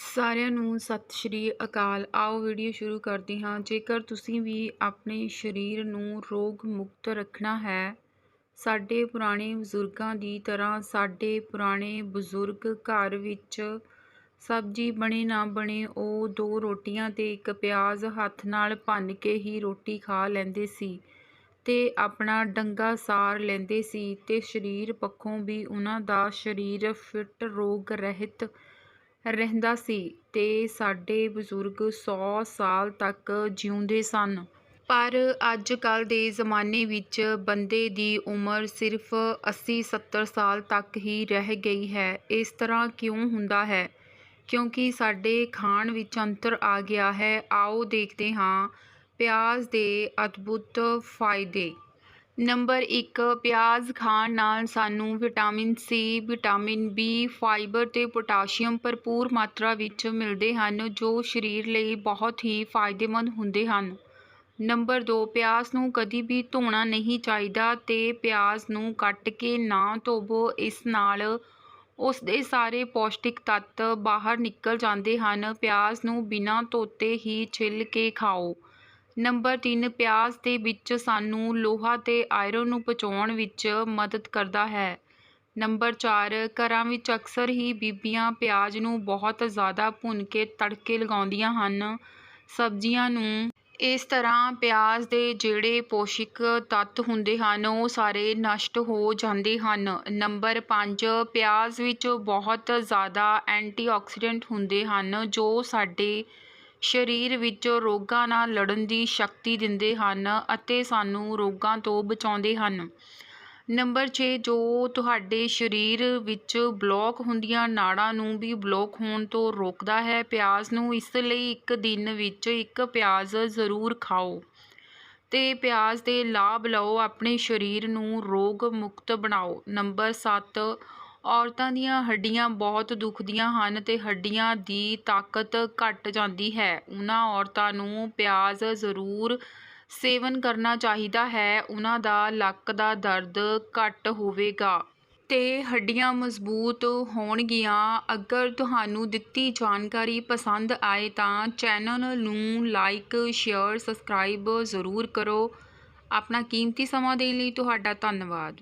ਸਾਰਿਆਂ ਨੂੰ ਸਤਿ ਸ਼੍ਰੀ ਅਕਾਲ। ਆਓ ਵੀਡੀਓ ਸ਼ੁਰੂ ਕਰਦੇ ਹਾਂ। ਜੇਕਰ ਤੁਸੀਂ ਵੀ ਆਪਣੇ ਸਰੀਰ ਨੂੰ ਰੋਗ ਮੁਕਤ ਰੱਖਣਾ ਹੈ, ਸਾਡੇ ਪੁਰਾਣੇ ਬਜ਼ੁਰਗਾਂ ਦੀ ਤਰ੍ਹਾਂ ਸਾਡੇ ਪੁਰਾਣੇ ਬਜ਼ੁਰਗ ਘਰ ਵਿੱਚ ਸਬਜ਼ੀ ਬਣੇ ਨਾ ਬਣੇ, ਉਹ ਦੋ ਰੋਟੀਆਂ ਤੇ ਇੱਕ ਪਿਆਜ਼ ਹੱਥ ਨਾਲ ਭੰਨ ਕੇ ਹੀ ਰੋਟੀ ਖਾ ਲੈਂਦੇ ਸੀ ਤੇ ਆਪਣਾ ਡੰਗਾ ਸਾਰ ਲੈਂਦੇ ਸੀ ਤੇ ਸਰੀਰ ਪੱਖੋਂ ਵੀ ਉਹਨਾਂ ਦਾ ਸਰੀਰ ਫਿੱਟ, ਰੋਗ ਰਹਿਤ ਰਹਿੰਦਾ ਸੀ ਅਤੇ ਸਾਡੇ ਬਜ਼ੁਰਗ ਸੌ ਸਾਲ ਤੱਕ ਜਿਉਂਦੇ ਸਨ। ਪਰ ਅੱਜ ਕੱਲ੍ਹ ਦੇ ਜ਼ਮਾਨੇ ਵਿੱਚ ਬੰਦੇ ਦੀ ਉਮਰ ਸਿਰਫ 80-70 ਸਾਲ ਤੱਕ ਹੀ ਰਹਿ ਗਈ ਹੈ। ਇਸ ਤਰ੍ਹਾਂ ਕਿਉਂ ਹੁੰਦਾ ਹੈ? ਕਿਉਂਕਿ ਸਾਡੇ ਖਾਣ ਵਿੱਚ ਅੰਤਰ ਆ ਗਿਆ ਹੈ। ਆਓ ਦੇਖਦੇ ਹਾਂ ਪਿਆਜ਼ ਦੇ ਅਦਭੁਤ ਫਾਇਦੇ। ਨੰਬਰ ਇੱਕ, ਪਿਆਜ਼ ਖਾਣ ਨਾਲ ਸਾਨੂੰ vitamin C, vitamin B, fibre ਅਤੇ ਪੋਟਾਸ਼ੀਅਮ ਭਰਪੂਰ ਮਾਤਰਾ ਵਿੱਚ ਮਿਲਦੇ ਹਨ, ਜੋ ਸਰੀਰ ਲਈ ਬਹੁਤ ਹੀ ਫਾਇਦੇਮੰਦ ਹੁੰਦੇ ਹਨ। ਨੰਬਰ ਦੋ, ਪਿਆਜ਼ ਨੂੰ ਕਦੀ ਵੀ ਧੋਣਾ ਨਹੀਂ ਚਾਹੀਦਾ ਅਤੇ ਪਿਆਜ਼ ਨੂੰ ਕੱਟ ਕੇ ਨਾ ਧੋਵੋ। ਇਸ ਨਾਲ ਉਸ ਦੇ ਸਾਰੇ ਪੌਸ਼ਟਿਕ ਤੱਤ ਬਾਹਰ ਨਿਕਲ ਜਾਂਦੇ ਹਨ। ਪਿਆਜ਼ ਨੂੰ ਬਿਨਾਂ ਧੋਤੇ ਹੀ ਛਿੱਲ ਕੇ ਖਾਓ। ਨੰਬਰ ਤਿੰਨ ਪਿਆਜ਼ ਦੇ ਵਿੱਚ ਸਾਨੂੰ ਲੋਹਾ ਅਤੇ ਆਇਰਨ ਨੂੰ ਪਚਾਉਣ ਵਿੱਚ ਮਦਦ ਕਰਦਾ ਹੈ। ਨੰਬਰ ਚਾਰ, ਘਰਾਂ ਵਿੱਚ ਅਕਸਰ ਹੀ ਬੀਬੀਆਂ ਪਿਆਜ਼ ਨੂੰ ਬਹੁਤ ਜ਼ਿਆਦਾ ਭੁੰਨ ਕੇ ਤੜਕੇ ਲਗਾਉਂਦੀਆਂ ਹਨ। ਸਬਜ਼ੀਆਂ ਨੂੰ ਇਸ ਤਰ੍ਹਾਂ ਪਿਆਜ਼ ਦੇ ਜਿਹੜੇ ਪੋਸ਼ਕ ਤੱਤ ਹੁੰਦੇ ਹਨ, ਉਹ ਸਾਰੇ ਨਸ਼ਟ ਹੋ ਜਾਂਦੇ ਹਨ। ਨੰਬਰ 5 ਪਿਆਜ਼ ਵਿੱਚ ਬਹੁਤ ਜ਼ਿਆਦਾ ਐਂਟੀਆਕਸੀਡੈਂਟ ਹੁੰਦੇ ਹਨ ਜੋ ਸਾਡੇ ਸਰੀਰ ਵਿੱਚ ਰੋਗਾਂ ਨਾਲ ਲੜਨ ਦੀ ਸ਼ਕਤੀ ਦਿੰਦੇ ਹਨ ਅਤੇ ਸਾਨੂੰ ਰੋਗਾਂ ਤੋਂ ਬਚਾਉਂਦੇ ਹਨ। ਨੰਬਰ 6 ਜੋ ਤੁਹਾਡੇ ਸਰੀਰ ਵਿੱਚ ਬਲੌਕ ਹੁੰਦੀਆਂ ਨਾੜਾਂ ਨੂੰ ਵੀ ਬਲੌਕ ਹੋਣ ਤੋਂ ਰੋਕਦਾ ਹੈ, ਪਿਆਜ਼ ਨੂੰ ਇਸ ਲਈ ਇੱਕ ਦਿਨ ਵਿੱਚ ਇੱਕ ਪਿਆਜ਼ ਜ਼ਰੂਰ ਖਾਓ ਤੇ ਪਿਆਜ਼ ਦੇ ਲਾਭ ਲਓ, ਆਪਣੇ ਸਰੀਰ ਨੂੰ ਰੋਗ ਮੁਕਤ ਬਣਾਓ। ਨੰਬਰ 7 ਔਰਤਾਂ ਦੀਆਂ ਹੱਡੀਆਂ ਬਹੁਤ ਦੁਖਦੀਆਂ ਹਨ ਤੇ ਹੱਡੀਆਂ ਦੀ ਤਾਕਤ ਘਟ ਜਾਂਦੀ ਹੈ। ਉਹਨਾਂ ਔਰਤਾਂ ਨੂੰ ਪਿਆਜ਼ ਜ਼ਰੂਰ ਸੇਵਨ ਕਰਨਾ ਚਾਹੀਦਾ ਹੈ। ਉਹਨਾਂ ਦਾ ਲੱਕ ਦਾ ਦਰਦ ਘੱਟ ਹੋਵੇਗਾ ਤੇ ਹੱਡੀਆਂ ਮਜ਼ਬੂਤ ਹੋਣਗੀਆਂ। ਅਗਰ ਤੁਹਾਨੂੰ ਦਿੱਤੀ ਜਾਣਕਾਰੀ ਪਸੰਦ ਆਏ ਤਾਂ ਚੈਨਲ ਨੂੰ ਲਾਈਕ, ਸ਼ੇਅਰ, ਸਬਸਕ੍ਰਾਈਬ ਜ਼ਰੂਰ ਕਰੋ। ਆਪਣਾ ਕੀਮਤੀ ਸਮਾਂ ਦੇਣ ਲਈ ਤੁਹਾਡਾ ਧੰਨਵਾਦ।